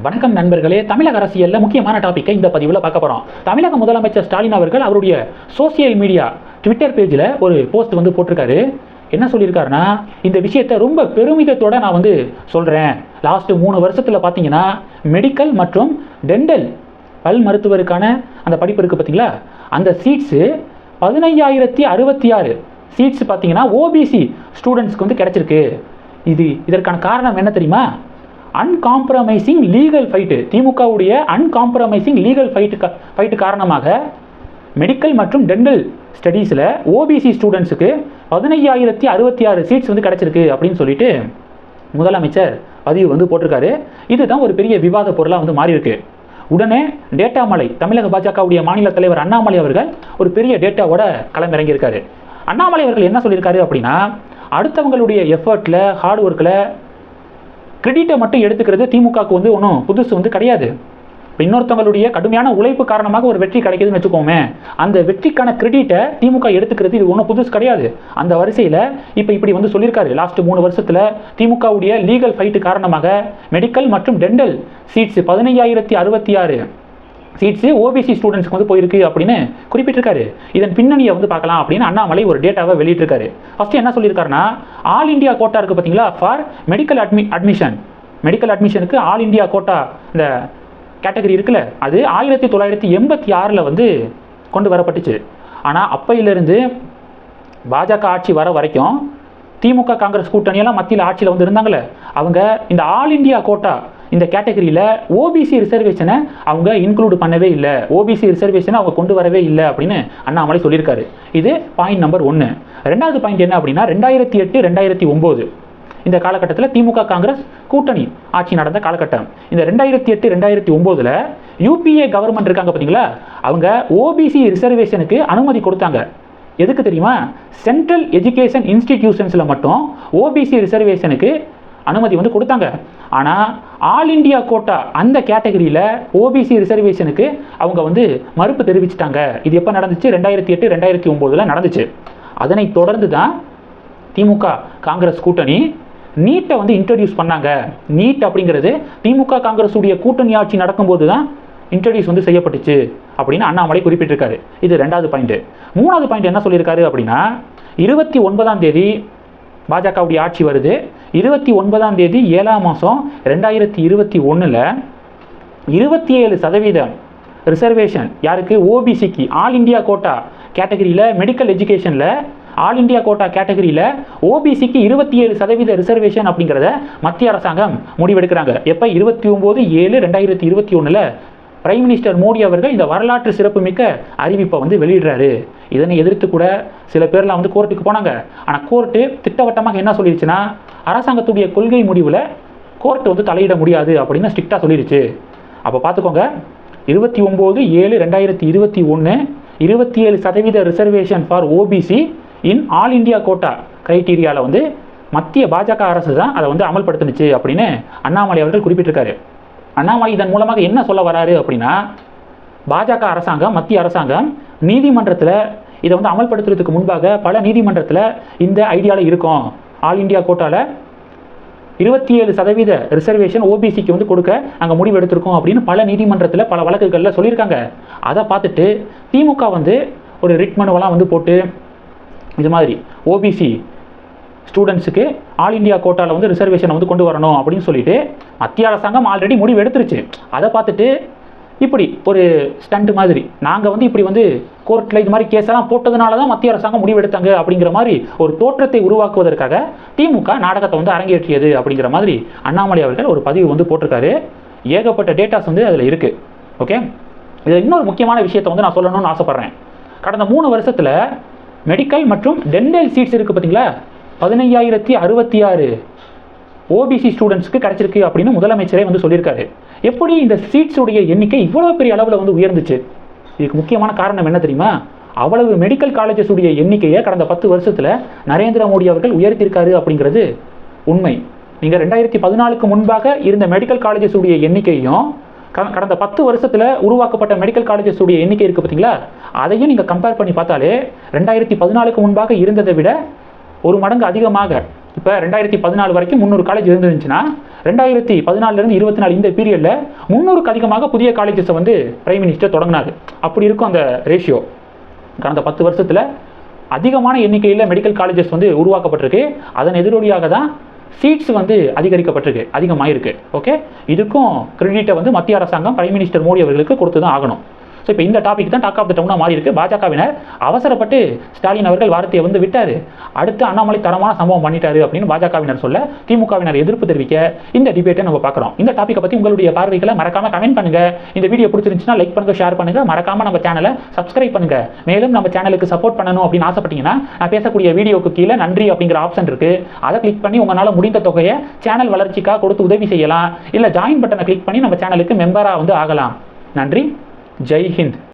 வணக்கம் நண்பர்களே தமிழக அரசியலில் முக்கியமான டாப்பிக்கை இந்த பதிவில் பார்க்க போகிறோம் தமிழக முதலமைச்சர் ஸ்டாலின் அவர்கள் அவருடைய சோசியல் மீடியா ட்விட்டர் பேஜில் ஒரு போஸ்ட் வந்து போட்டிருக்காரு. என்ன சொல்லியிருக்காருன்னா இந்த விஷயத்தை ரொம்ப பெருமிதத்தோட நான் வந்து சொல்கிறேன் லாஸ்ட்டு மூணு வருஷத்தில் பார்த்தீங்கன்னா மெடிக்கல் மற்றும் டென்டல் பல் மருத்துவருக்கான அந்த படிப்பு இருக்குது பார்த்தீங்களா அந்த சீட்ஸு பதினையாயிரத்தி அறுபத்தி ஆறு சீட்ஸ் பார்த்தீங்கன்னா ஓபிசி ஸ்டூடெண்ட்ஸ்க்கு வந்து கிடச்சிருக்கு. இது இதற்கான காரணம் என்ன தெரியுமா? அன்காம்ப்ரமைசிங் லீகல் ஃபைட்டு திமுகவுடைய அன்காம்ப்ரமைசிங் லீகல் ஃபைட்டு ஃபைட்டு காரணமாக மெடிக்கல் மற்றும் டென்டல் ஸ்டடீஸில் ஓபிசி ஸ்டூடெண்ட்ஸுக்கு பதினையாயிரத்தி அறுபத்தி ஆறு சீட்ஸ் வந்து கிடச்சிருக்கு அப்படின்னு சொல்லிட்டு முதலமைச்சர் பதிவு வந்து போட்டிருக்காரு. இதுதான் ஒரு பெரிய விவாத பொருளாக வந்து மாறி இருக்கு உடனே டேட்டா மலை தமிழக பாஜகவுடைய மாநில தலைவர் அண்ணாமலை அவர்கள் ஒரு பெரிய டேட்டாவோட களமிறங்கியிருக்காரு. அண்ணாமலை அவர்கள் என்ன சொல்லியிருக்காரு அப்படின்னா அடுத்தவங்களுடைய எஃபர்ட்டில் ஹார்ட் ஒர்க்கில் கிரெடிட்டை மட்டும் எடுத்துக்கிறது திமுகவுக்கு வந்து ஒன்றும் புதுசு வந்து கிடையாது. இப்போ இன்னொருத்தவங்களுடைய கடுமையான உழைப்பு காரணமாக ஒரு வெற்றி கிடைக்குதுன்னு வச்சுக்கோமே அந்த வெற்றிக்கான கிரெடிட்டை திமுக எடுத்துக்கிறது இது ஒன்றும் புதுசு கிடையாது. அந்த வரிசையில் இப்போ இப்படி வந்து சொல்லியிருக்காரு. லாஸ்ட் மூணு வருஷத்தில் திமுகவுடைய லீகல் ஃபைட்டு காரணமாக மெடிக்கல் மற்றும் டென்டல் சீட்ஸ் பதினையாயிரத்தி அறுபத்தி ஆறு சீட்ஸு ஓபிசி ஸ்டூடெண்ட்ஸ்க்கு வந்து போயிருக்கு அப்படின்னு குறிப்பிட்டிருக்காரு. இதன் பின்னணியை வந்து பார்க்கலாம் அப்படின்னு அண்ணாமலை ஒரு டேட்டாவை வெளியிட்டிருக்காரு. ஃபஸ்ட்டு என்ன சொல்லியிருக்காருன்னா ஆல் இந்தியா கோட்டா இருக்குது பார்த்தீங்களா? ஃபார் மெடிக்கல் அட்மி அட்மிஷன் மெடிக்கல் அட்மிஷனுக்கு ஆல் இந்தியா கோட்டா இந்த கேட்டகரி இருக்குல்ல அது ஆயிரத்தி தொள்ளாயிரத்தி எண்பத்தி ஆறில் வந்து கொண்டு வரப்பட்டுச்சு. ஆனால் அப்பையிலிருந்து பாஜக ஆட்சி வர வரைக்கும் திமுக காங்கிரஸ் கூட்டணியெல்லாம் மத்தியில் ஆட்சியில் வந்து இருந்தாங்களே அவங்க இந்த ஆல் இந்தியா கோட்டா இந்த கேட்டகரியில் ஓபிசி ரிசர்வேஷனை அவங்க இன்க்ளூட் பண்ணவே இல்லை. ஓபிசி ரிசர்வேஷனை அவங்க கொண்டு வரவே இல்லை அப்படின்னு அண்ணாமலை சொல்லியிருக்காரு. இது பாயிண்ட் நம்பர் ஒன்று ரெண்டாவது பாயிண்ட் என்ன அப்படின்னா ரெண்டாயிரத்தி எட்டு ரெண்டாயிரத்தி ஒம்பது. இந்த காலகட்டத்தில் திமுக காங்கிரஸ் கூட்டணி ஆட்சி நடந்த காலகட்டம். இந்த ரெண்டாயிரத்தி எட்டு ரெண்டாயிரத்தி ஒம்போதில் யூபிஏ கவர்மெண்ட் இருக்காங்க பார்த்தீங்களா அவங்க ஓபிசி ரிசர்வேஷனுக்கு அனுமதி கொடுத்தாங்க. எதுக்கு தெரியுமா? சென்ட்ரல் எஜுகேஷன் இன்ஸ்டிடியூஷன்ஸில் மட்டும் ஓபிசி ரிசர்வேஷனுக்கு அனுமதி வந்து கொடுத்தாங்க. ஆனால் ஆல் இந்தியா கோட்டா அந்த கேட்டகரியில் ஓபிசி ரிசர்வேஷனுக்கு அவங்க வந்து மறுப்பு தெரிவிச்சிட்டாங்க. இது எப்போ நடந்துச்சு? ரெண்டாயிரத்தி எட்டு ரெண்டாயிரத்தி ஒம்போதில் நடந்துச்சு. அதனை தொடர்ந்து தான் திமுக காங்கிரஸ் கூட்டணி நீட்டை வந்து இன்ட்ரடியூஸ் பண்ணாங்க. நீட் அப்படிங்கிறது திமுக காங்கிரஸ் உடைய கூட்டணி ஆட்சி நடக்கும்போது தான் இன்ட்ரடியூஸ் வந்து செய்யப்பட்டுச்சு அப்படின்னு அண்ணாமலை குறிப்பிட்டிருக்காரு. இது ரெண்டாவது பாயிண்ட் மூணாவது பாயிண்ட் என்ன சொல்லியிருக்காரு அப்படின்னா இருபத்தி ஒன்பதாம் தேதி பாஜகவுடைய ஆட்சி வருது. இருபத்தி ஒன்பதாம் தேதி ஏழாம் மாதம் ரெண்டாயிரத்தி இருபத்தி ஒன்றில் இருபத்தி ஏழு சதவீதம் ரிசர்வேஷன் யாருக்கு? ஓபிசிக்கு ஆல் இந்தியா கோட்டா கேட்டகரியில் மெடிக்கல் எஜுகேஷனில் ஆல் இந்தியா கோட்டா கேட்டகரியில் ஓபிசிக்கு இருபத்தி ஏழு சதவீத ரிசர்வேஷன் அப்படிங்கிறத மத்திய அரசாங்கம் முடிவெடுக்கிறாங்க. எப்போ? இருபத்தி ஒம்பது ஏழு ரெண்டாயிரத்தி இருபத்தி ஒன்றில் பிரைம் மினிஸ்டர் மோடி அவர்கள் இந்த வரலாற்று சிறப்புமிக்க அறிவிப்பை வந்து வெளியிடுறாரு. இதனை எதிர்த்து கூட சில பேர்லாம் வந்து கோர்ட்டுக்கு போனாங்க. ஆனால் கோர்ட்டு திட்டவட்டமாக என்ன சொல்லிடுச்சுன்னா அரசாங்கத்துடைய கொள்கை முடிவில் கோர்ட் வந்து தலையிட முடியாது அப்படின்னு ஸ்ட்ரிக்டாக சொல்லிடுச்சு அப்போ பார்த்துக்கோங்க இருபத்தி ஒம்பது ஏழு ரெண்டாயிரத்தி இருபத்தி ஒன்று இருபத்தி ஏழு சதவீத reservation for OBC in all India quota க்ரைட்டீரியாவில் வந்து மத்திய பாஜக அரசு தான் அதை வந்து அமல்படுத்துனுச்சு அப்படின்னு அண்ணாமலை அவர்கள் குறிப்பிட்டிருக்காரு. அண்ணாமலை இதன் மூலமாக என்ன சொல்ல வராரு அப்படின்னா பாஜக அரசாங்கம் மத்திய அரசாங்கம் நீதிமன்றத்தில் இதை வந்து அமல்படுத்துறதுக்கு முன்பாக பல நீதிமன்றத்தில் இந்த ஐடியாவில் இருக்கும். ஆல் இந்தியா கோட்டாவில் இருபத்தி ஏழு சதவீத ரிசர்வேஷன் ஓபிசிக்கு வந்து கொடுக்க நாங்கள் முடிவு எடுத்திருக்கோம் அப்படின்னு பல நீதிமன்றத்தில் பல வழக்குகளில் சொல்லியிருக்காங்க. அதை பார்த்துட்டு திமுக வந்து ஒரு ரிட் மனுவெல்லாம் வந்து போட்டு இது மாதிரி ஓபிசி ஸ்டூடெண்ட்ஸுக்கு ஆல் இந்தியா கோட்டாவில் வந்து ரிசர்வேஷனை வந்து கொண்டு வரணும் அப்படின்னு சொல்லிட்டு மத்திய அரசாங்கம் ஆல்ரெடி முடிவு எடுத்துருச்சு. அதை பார்த்துட்டு இப்படி ஒரு ஸ்டண்ட் மாதிரி நாங்கள் வந்து இப்படி வந்து கோர்ட்டில் இது மாதிரி கேஸெல்லாம் போட்டதுனால தான் மத்திய அரசாங்கம் முடிவெடுத்தாங்க அப்படிங்கிற மாதிரி ஒரு தோற்றத்தை உருவாக்குவதற்காக திமுக நாடகத்தை வந்து அரங்கேற்றியது அப்படிங்கிற மாதிரி அண்ணாமலை அவர்கள் ஒரு பதிவு வந்து போட்டிருக்காரு. ஏகப்பட்ட டேட்டாஸ் வந்து அதில் இருக்குது ஓகே இதில் இன்னொரு முக்கியமான விஷயத்தை வந்து நான் சொல்லணும்னு ஆசைப்பட்றேன். கடந்த மூணு வருஷத்தில் மெடிக்கல் மற்றும் டென்டல் சீட்ஸ் இருக்குது பார்த்தீங்களா? பதினையாயிரத்தி அறுபத்தி ஆறு ஓபிசி ஸ்டூடெண்ட்ஸ்க்கு கிடைச்சிருக்கு அப்படின்னு முதலமைச்சரே வந்து சொல்லியிருக்காரு. எப்படி இந்த சீட்ஸுடைய எண்ணிக்கை இவ்வளோ பெரிய அளவில் வந்து உயர்ந்துச்சு? இதுக்கு முக்கியமான காரணம் என்ன தெரியுமா? அவ்வளவு மெடிக்கல் காலேஜஸ் உடைய எண்ணிக்கையை கடந்த பத்து வருஷத்தில் நரேந்திர மோடி அவர்கள் உயர்த்தியிருக்காரு அப்படிங்கிறது உண்மை. நீங்கள் ரெண்டாயிரத்தி பதினாலுக்கு முன்பாக இருந்த மெடிக்கல் காலேஜஸ் உடைய எண்ணிக்கையும் கடந்த பத்து வருஷத்தில் உருவாக்கப்பட்ட மெடிக்கல் காலேஜஸ் உடைய எண்ணிக்கை இருக்குது பார்த்தீங்களா அதையும் நீங்கள் கம்பேர் பண்ணி பார்த்தாலே ரெண்டாயிரத்தி பதினாலுக்கு முன்பாக இருந்ததை விட ஒரு மடங்கு அதிகமாக. இப்போ ரெண்டாயிரத்தி பதினாலு வரைக்கும் முந்நூறு காலேஜ் இருந்துச்சுன்னா ரெண்டாயிரத்தி பதினாலிருந்து இருபத்தி நாலு இந்த பீரியடில் முந்நூறுக்கு அதிகமாக புதிய காலேஜஸை வந்து பிரைம் மினிஸ்டர் தொடங்கினாரு. அப்படி இருக்கும் அந்த ரேஷியோ கடந்த பத்து வருஷத்தில் அதிகமான எண்ணிக்கையில் மெடிக்கல் காலேஜஸ் வந்து உருவாக்கப்பட்டிருக்கு. அதன் எதிரொலியாக தான் சீட்ஸ் வந்து அதிகரிக்கப்பட்டிருக்கு அதிகமாயிருக்கு. ஓகே இதுக்கும் கிரெடிட்டை வந்து மத்திய அரசாங்கம் பிரைம் மினிஸ்டர் மோடி அவர்களுக்கு கொடுத்து தான் ஆகணும். ஸோ இப்போ இந்த டாபிக் தான் டாக் ஆஃப் த டவுனாக மாறி இருக்கு பாஜகவினர் அவசரப்பட்டு ஸ்டாலின் அவர்கள் வார்த்தையை வந்து விட்டார். அடுத்து அண்ணாமலை தரமான சம்பவம் பண்ணிட்டாரு அப்படின்னு பாஜகவினர் சொல்ல திமுகவினர் எதிர்ப்பு தெரிவிக்க இந்த டிபேட்டை நம்ம பார்க்குறோம். இந்த டாப்பிக்கை பற்றி உங்களுடைய பார்வைகளை மறக்காம கமெண்ட் பண்ணுங்க. இந்த வீடியோ பிடிச்சிருந்துச்சுன்னா லைக் பண்ணுங்க ஷேர் பண்ணுங்க. மறக்காம நம்ம சேனலை சப்ஸ்கிரைப் பண்ணுங்க. மேலும் நம்ம சேனலுக்கு சப்போர்ட் பண்ணணும் அப்படின்னு ஆசைப்பட்டீங்கன்னா நான் பேசக்கூடிய வீடியோக்கு கீழே நன்றி அப்படிங்கிற ஆப்ஷன் இருக்கு. அதை கிளிக் பண்ணி உங்களால் முடிந்த தொகையை சேனல் வளர்ச்சிக்காக கொடுத்து உதவி செய்யலாம். இல்லை ஜாயின் பட்டனை கிளிக் பண்ணி நம்ம சேனலுக்கு மெம்பராக வந்து ஆகலாம். நன்றி. जय हिंद।